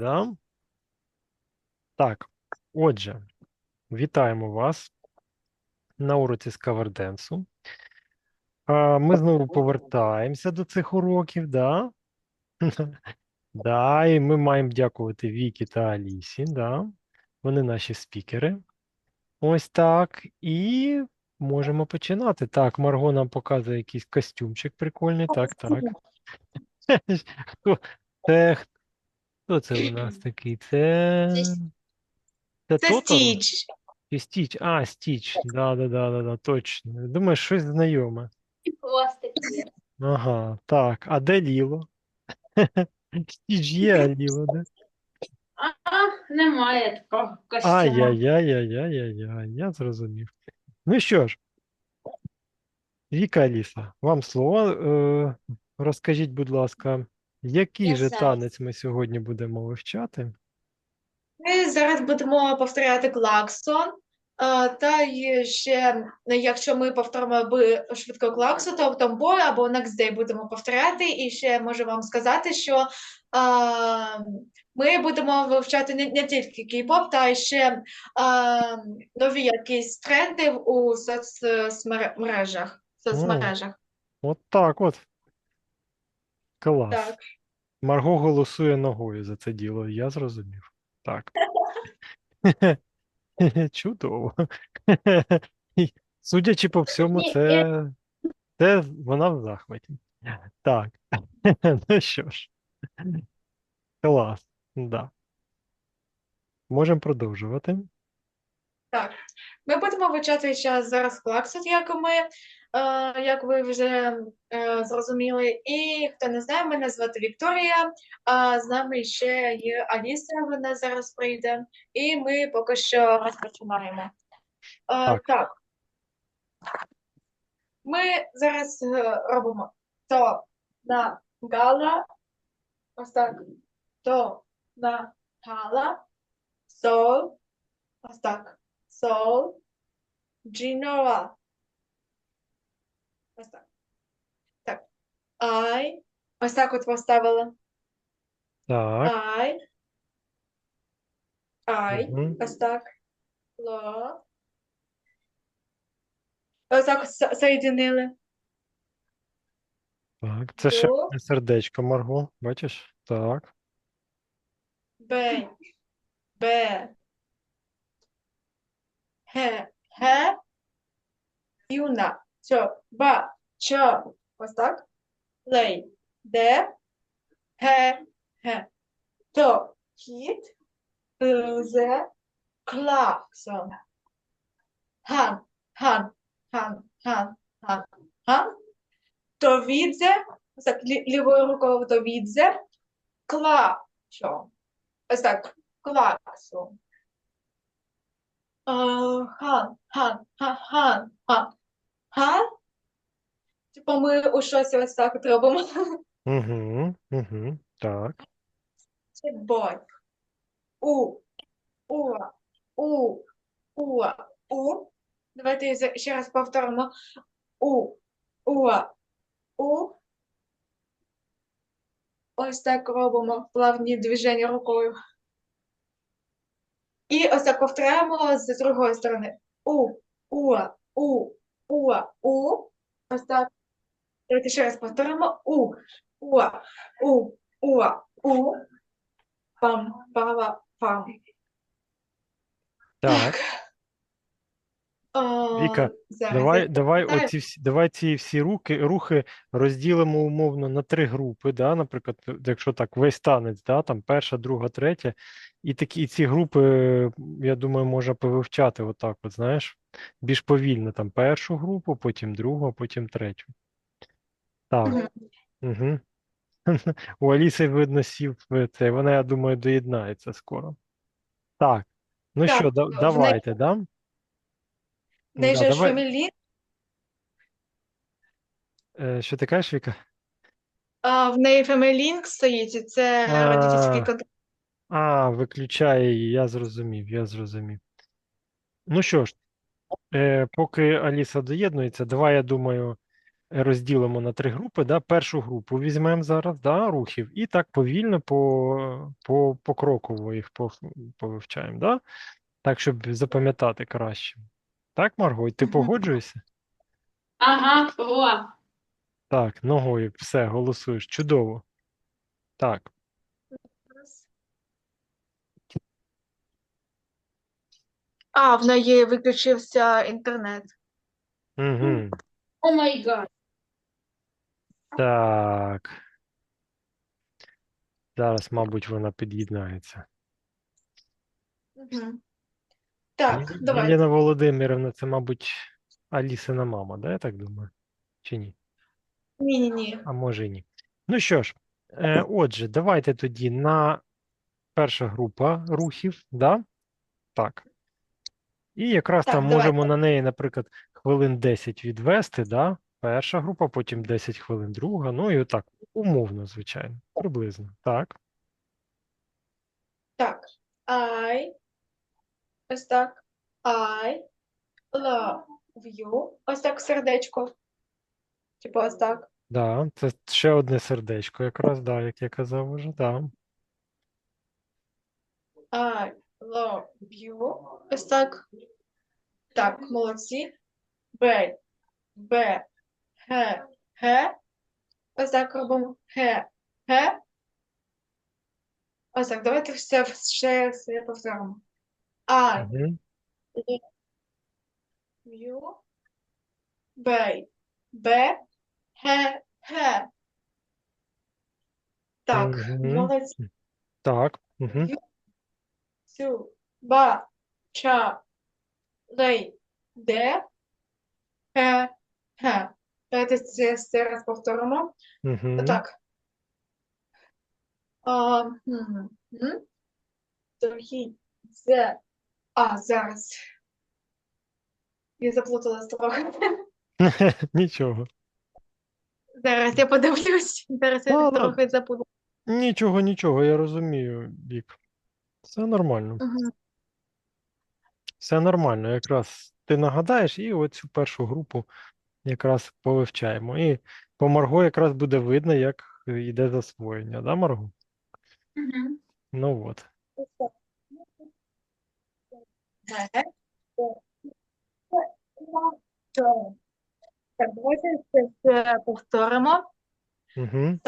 да? Так, отже, вітаємо вас на уроці з каверденсу. Ми знову повертаємося до цих уроків, да? Да, і ми маємо дякувати Вікі та Алісі, да? Вони наші спікери. Ось так. І можемо починати. Так, Марго нам показує якийсь костюмчик прикольний. Так, так. Хто це, хто це у нас такий? Це. Це Це Тоторо? Стіч. Чи Стіч? А, Стіч. Да, да, да, да, да, точно. Думаю, щось знайоме. Хвостик. Ага, так. А де Ліло? Стіч є, а Ліло, де? А, немає такого костюма. Ай-яй-яй-яй-яй-яй, я зрозумів. Ну що ж, Віка Аліса, вам слово. Е, розкажіть, будь ласка, який Я же зараз. танець ми сьогодні будемо вивчати? Ми зараз будемо повторяти клаксон. е, Та ще, е, якщо ми повторимо би швидко клаксон, то тамбо або next day будемо повторяти. І ще можу вам сказати, що е, ми будемо вивчати не, не тільки кей-поп, та й ще е, нові якісь тренди у соцмережах. соцмережах. От так от. Клас. Так. Марго голосує ногою за це діло, я зрозумів. Так. Чудово. Судячи по всьому, це, це вона в захваті. Так. Ну що ж. Клас. Да. Можемо продовжувати. Так, ми будемо вивчати зараз зараз клаксон, як ми, е, як ви вже е, зрозуміли. І хто не знає, мене звати Вікторія, а з нами ще є Аліса, вона зараз прийде, і ми поки що розпочинаємо. Е, Так. так. Ми зараз е, робимо то на гала, ось так, то на гала, сол, ось так. Sol, Genoa. Ось так. Так. I. Ось так от поставила. Так. I. I. Мгм. Ось так. Lo. Ось так со- соєдинили. Так. Це ще До. одне сердечко, Марго. Бачиш? Так. Б. Б. Г. Г. Юна. Чо. Ба. Чо. Ось так. Лей. Де. Ге. Ге. То. Кіт. Зе. Клаксон. Хан. Хан. Хан. Хан. Хан. Хан. То відзе. Ось так, лівою рукою то відзе. Клачо. Ось так. Клаксон. Хан. Хан. Хан. Хан. Хан. Хан. Типу ми у щось ось так от робимо. Угу. Угу. Так. Це бой. У. У. У. У. У. Давайте ще раз повторимо. У. У. У. Ось так робимо плавні движення рукою. І ось так повторяємо з другої сторони. У. У. У. У. У. Ось так. Давайте ще раз повторимо. У. У. У. У. У. Пам, пава, пам. Так. Е, Віка, зараз Давай, давай, оці всі, давай ці всі руки, рухи розділимо умовно на три групи, да? Наприклад, якщо так, весь танець, да? Там перша, друга, третя. І такі і ці групи, я думаю, можна повивчати отак, от, знаєш, більш повільно. Там першу групу, потім другу, потім третю. Так. Угу. У Аліси, видно, сів це. Вона, я думаю, доєднається скоро. Так. Ну Так, що, давайте, да? В неї Да, ж давай. Е, Що ти кажеш, Віка? а, в неї фамілінк стоїть, і це А. родительський контракт. А, виключає її, я зрозумів, я зрозумів. Ну що ж, е, поки Аліса доєднується, давай, я думаю, розділимо на три групи. Да? Першу групу візьмемо зараз, да, рухів, і так повільно по, по, покроково їх пов- повивчаємо, да? так, щоб запам'ятати краще. Так, Марго, і ти погоджуєшся? Ага, о. Так, ногою, все, голосуєш. Чудово. Так, А, в неї виключився інтернет. угу. О май гад. Так. Зараз, мабуть, вона під'єднається. Мгм. Так, давай. Єлена Володимирівна, це, мабуть, Алісина мама, да, я так думаю? Чи ні? Ні-ні-ні. А може і ні. Ну що ж, е, отже, давайте тоді на перша група рухів, да? Так. І якраз Так, там давайте. можемо на неї, наприклад, хвилин 10 відвести, да? Перша група, потім 10 хвилин друга, ну і отак, умовно, звичайно, приблизно. Так. Так. I. Ось так. I love you. Ось так сердечко. Типу ось так. Да, це ще одне сердечко, якраз, да, як я казав уже, да. I love you. Ось так. Так, молодці. Б. Б. Г. Г. Ось так робимо. Г. Г. Ось так, давайте все, ще все повторимо. I Мгм. you. Б. Б. Г. Г. Так, Мгм. молодці. Так. Угу. Цю. Ба. Ча. Лей. Де. Ге. Ге. Давайте це ще раз повторимо. Угу. Так. А, м, м. Дорогі, це. А, зараз. Я заплуталась трохи. Нічого. Зараз я подивлюсь. Зараз я Ладно. трохи заплуталась. Нічого, нічого, я розумію, Вік. Все нормально. Мгм. Все нормально. Якраз ти нагадаєш і оцю першу групу якраз повивчаємо. І по Марго якраз буде видно, як йде засвоєння, да, Марго? Угу. Ну от. Ге. Так, давайте це ще повторимо. Угу.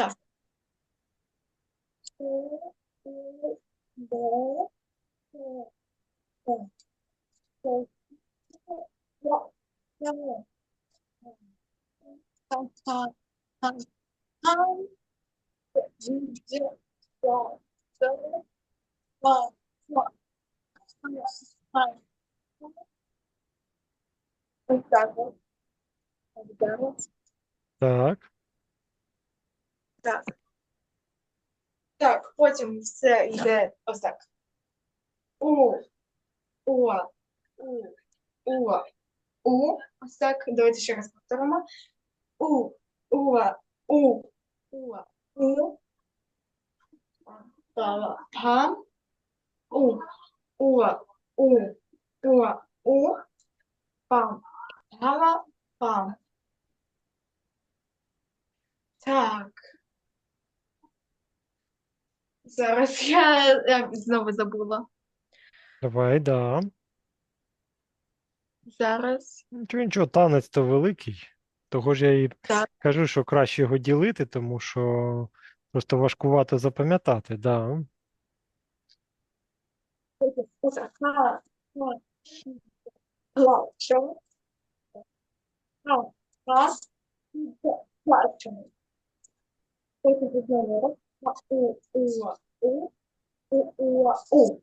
Так. Так. Так. Так. Потім все йде ось так. У, у, у, у, у. Ось так. Давайте ще раз повторимо. У, у, у, у, у. Па, пам. У, у, у, у, у. Пам, пама, пам. Так. Зараз я, я знову забула. Давай, да. Зараз. Нічого, нічого, танець то великий. Того ж я і Так. кажу, що краще його ділити, тому що просто важкувато запам'ятати, да. Плачу. Плачу. Потім знову. У, у, у, у, у, у.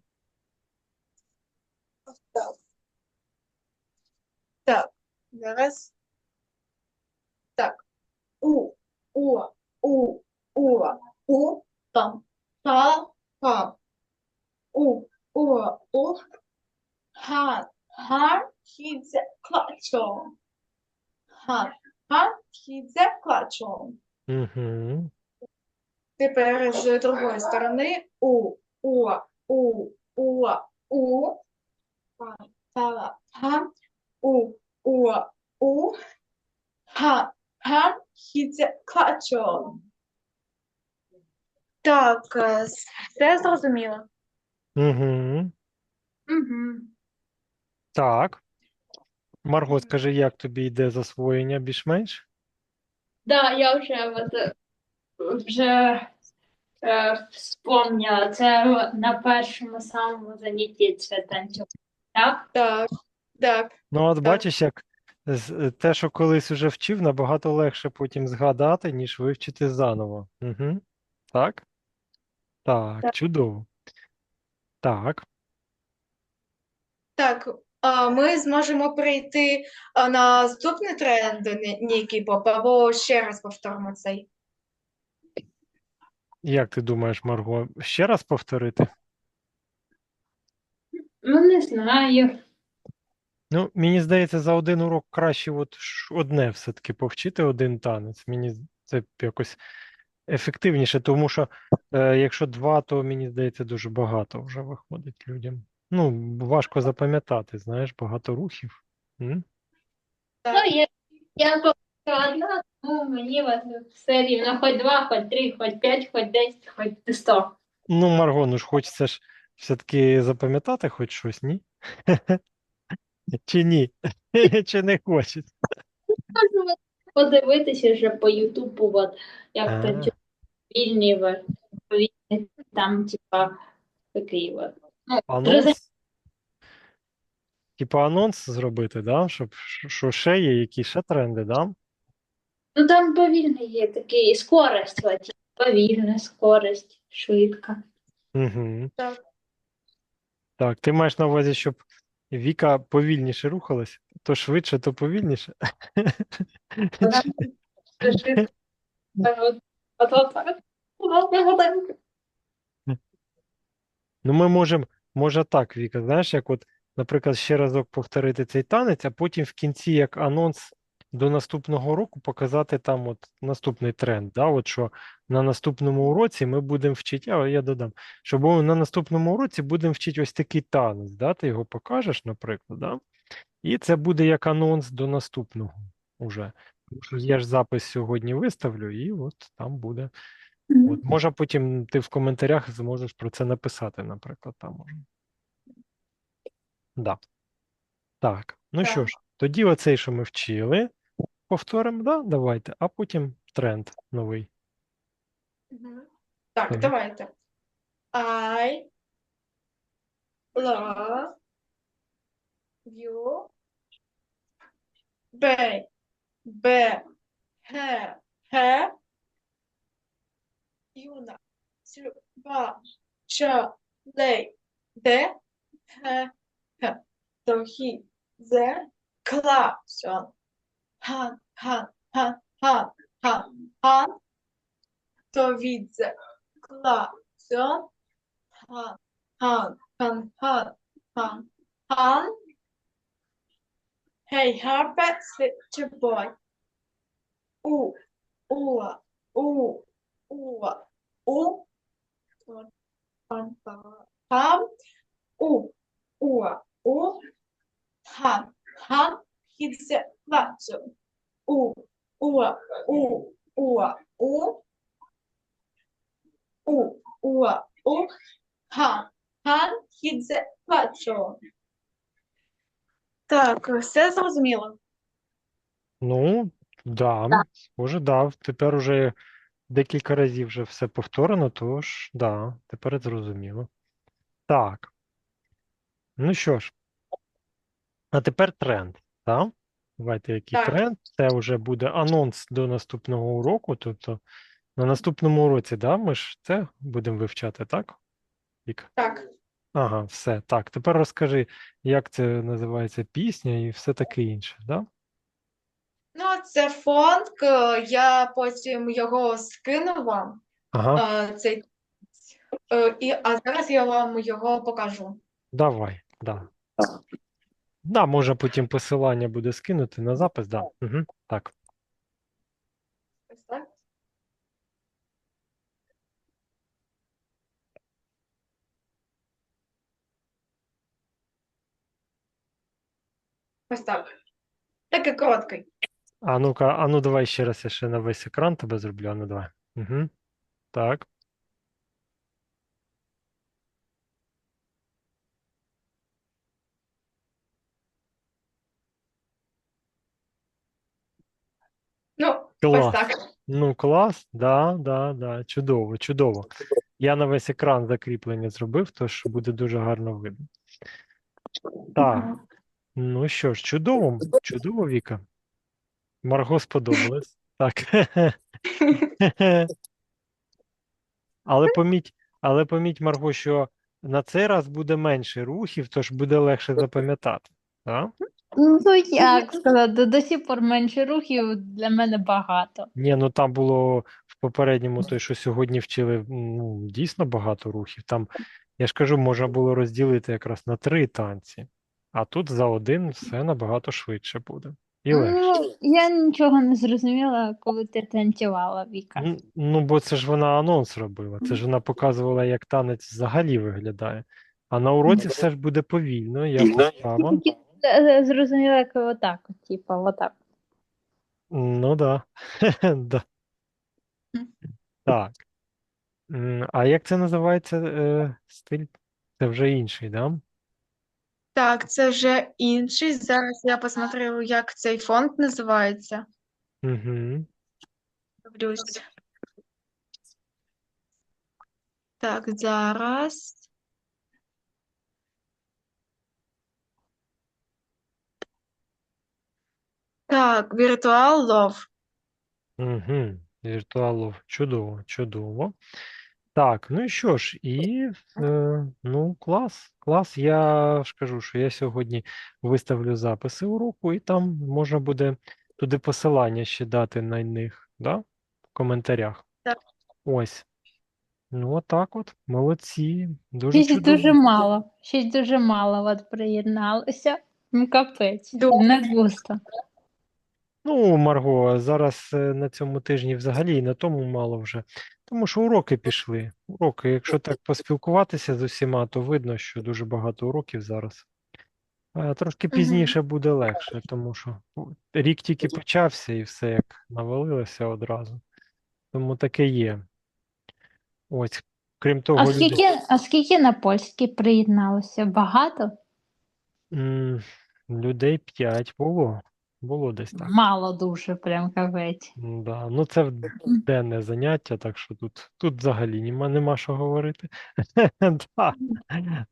Так. Так, зараз. Так. У, у, у, у, у, там, та, там. У, у, у, хан, хан, хідзе, клачо. Хан, хан, хідзе, клачо. Угу. Тепер з другої сторони у, у, у, у, у, хан, та, у, у, у, хан, Han хідзе клачо. Так, е, все зрозуміло. Угу. Угу. Так. Марго, скажи, як тобі йде засвоєння більш-менш? Да, я вже от, вже е, вспомнила. Це на першому самому занятті це танцювати. Так? Так, так. Ну, от Так. бачиш, як з- те, що колись уже вчив, набагато легше потім згадати, ніж вивчити заново. Угу. Так? Так, Так. чудово. Так. Так, а ми зможемо перейти а, на наступний тренд, Ні- Поп, або ще раз повторимо цей. Як ти думаєш, Марго, ще раз повторити? Ну, не знаю. Ну, мені здається, за один урок краще от одне все-таки повчити один танець. Мені це якось ефективніше, тому що е, якщо два, то мені здається, дуже багато вже виходить людям. Ну, важко запам'ятати, знаєш, багато рухів. М? Ну, я, я поки одна, тому мені от все рівно. Хоч два, хоч три, хоч п'ять, хоч десять, хоч сто. Ну, Марго, ну ж хочеться ж все-таки запам'ятати хоч щось, ні? Чи ні? Чи не хочеться? Можу от подивитися вже по Ютубу, от, як А. танцюють вільні, вільні, там, типа, такий. Ну, Анонс? Типа анонс зробити, да? Щоб що ще є, які ще тренди, да? Ну там повільний є такий скорость, от, повільна скорость, швидка. Угу. Так. Так, ти маєш на увазі, щоб Віка повільніше рухалась, то швидше, то повільніше. Вона швидко. Ну, ми можемо, може так, Віка, знаєш, як от, наприклад, ще разок повторити цей танець, а потім в кінці, як анонс до наступного року, показати там от наступний тренд. Да? От що на наступному уроці ми будемо вчити, а я додам, що на наступному уроці будемо вчити ось такий танець, да? Ти його покажеш, наприклад, да? І це буде як анонс до наступного уже. Я ж запис сьогодні виставлю, і от там буде. От, може, потім ти в коментарях зможеш про це написати, наприклад, там може. Да. Так, ну що ж, тоді оцей, що ми вчили, повторимо, да? Давайте, а потім тренд новий. Так, Мгм. давайте. I love you. Б. Б. Г. Г. Юна. Цю. Ба. Ч. Лей. Д. Г. Г. Дохі. Зе. Кла. Сон. Хан. Хан. Хан. Хан. Хан. Хан. To widzę. Klacjon. Han, han, han, han, han, han. Hey, how about little boy. Ooh, ooh, ooh, ooh, ooh. Tom, Tom, ooh, ooh, ooh. Tom, Tom, he's a button. Ooh, ooh, ooh, ooh, ooh. Ooh, ooh, ooh. Tom, Tom, he's a button. Так, все зрозуміло. Ну, да, Так. може, да. Тепер уже декілька разів вже все повторено, тож, да, тепер зрозуміло. Так. Ну що ж, а тепер тренд, так? Давайте, який Так. тренд? Це вже буде анонс до наступного уроку, тобто на наступному уроці, да, ми ж це будемо вивчати, так? Вік? Так. Ага, все. Так, тепер розкажи, як це називається пісня і все таке інше, да? Ну, це фонк, е, я потім його скину вам, Ага, е, цей, е, і, а зараз я вам його покажу. давай, да. Да, може потім посилання буде скинути на запис, да. Угу, так. Ось так. Ось так. Такий короткий. А ну-ка, а ну давай ще раз я ще на весь екран тебе зроблю. А ну давай. Угу. Так. Ну, Клас. ось так. Ну, клас, да, да, да. Чудово, чудово. Я на весь екран закріплення зробив, тож буде дуже гарно видно. Так, ну що ж, чудово, чудово, Віка. Марго сподобалось. Так. Але поміть, але поміть, Марго, що на цей раз буде менше рухів, тож буде легше запам'ятати. Так? Ну, як сказати, до сих пор менше рухів для мене багато. Ні, ну там було в попередньому той, що сьогодні вчили, ну, дійсно багато рухів. Там, я ж кажу, можна було розділити якраз на три танці, а тут за один все набагато швидше буде. І легше. Ну, я нічого не зрозуміла, коли ти танцювала, Віка. Ну, Ну, бо це ж вона анонс робила, це ж вона показувала, як танець взагалі виглядає. А на уроці все ж буде повільно, я поставила. Тільки е, зрозуміла, як отак, от, типа, отак. Ну да. Да. Так. М, А як це називається е, стиль? Це вже інший, да? Так, це вже інший. Зараз я посмотрю, як цей фонд називається. Угу. Дивлюсь. Так, зараз. Так, Virtual Love. Угу. Віртуалов. Чудово, чудово. Так, ну і що ж, і е, ну, клас, клас. Я ж кажу, що я сьогодні виставлю записи уроку, і там можна буде туди посилання ще дати на них, да? В коментарях. Так. Ось. Ну, отак от. Молодці. Дуже Щось чудово. дуже мало. Щось дуже мало от приєдналося. Ну, капець. Добре. Не густо. Ну, Марго, зараз е, на цьому тижні взагалі і на тому мало вже. Тому що уроки пішли. Уроки, якщо так поспілкуватися з усіма, то видно, що дуже багато уроків зараз. А Трошки пізніше буде легше, тому що ну, рік тільки почався і все як навалилося одразу. Тому таке є. Ось, крім того, А люди... скільки, а скільки на польський приєдналося? Багато? Людей 5 було. Було десь так. Мало дуже, прям капець. Да. Ну, це денне заняття, так що тут, тут взагалі нема, нема що говорити. Да.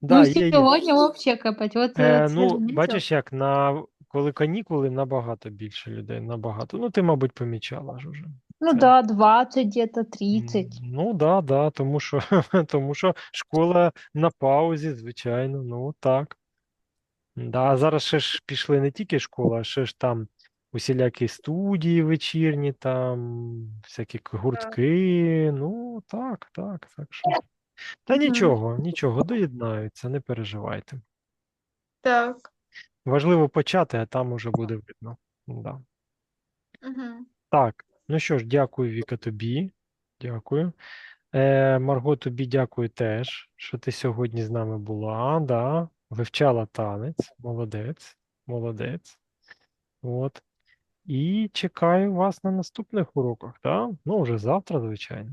Да, Ну, є, є. сьогодні взагалі капець. От, Е, от ну, сьогодні бачиш, як на коли канікули набагато більше людей, набагато. Ну, ти, мабуть, помічала ж уже. Ну це- да, 20, где-то 30. М, Ну, да, да, тому що, тому що школа на паузі, звичайно, ну так. Да, а зараз ще ж пішли не тільки школа, а ще ж там усілякі студії вечірні, там всякі гуртки. Ну, так, так, так що. Та нічого, нічого, доєднаються, не переживайте. Так. Важливо почати, а там уже буде видно. Да. Угу. Так, ну що ж, дякую, Віка, тобі. Дякую. Е, Марго, тобі дякую теж, що ти сьогодні з нами була. Да. Вивчала танець. Молодець, молодець. От. І чекаю вас на наступних уроках, так? Ну, вже завтра, звичайно.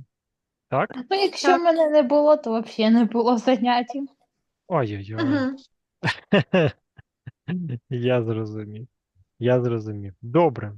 Так? Ну, якщо Так. мене не було, то взагалі не було занять. Ой-ой-ой. Угу. Я зрозумів. Я зрозумів. Добре.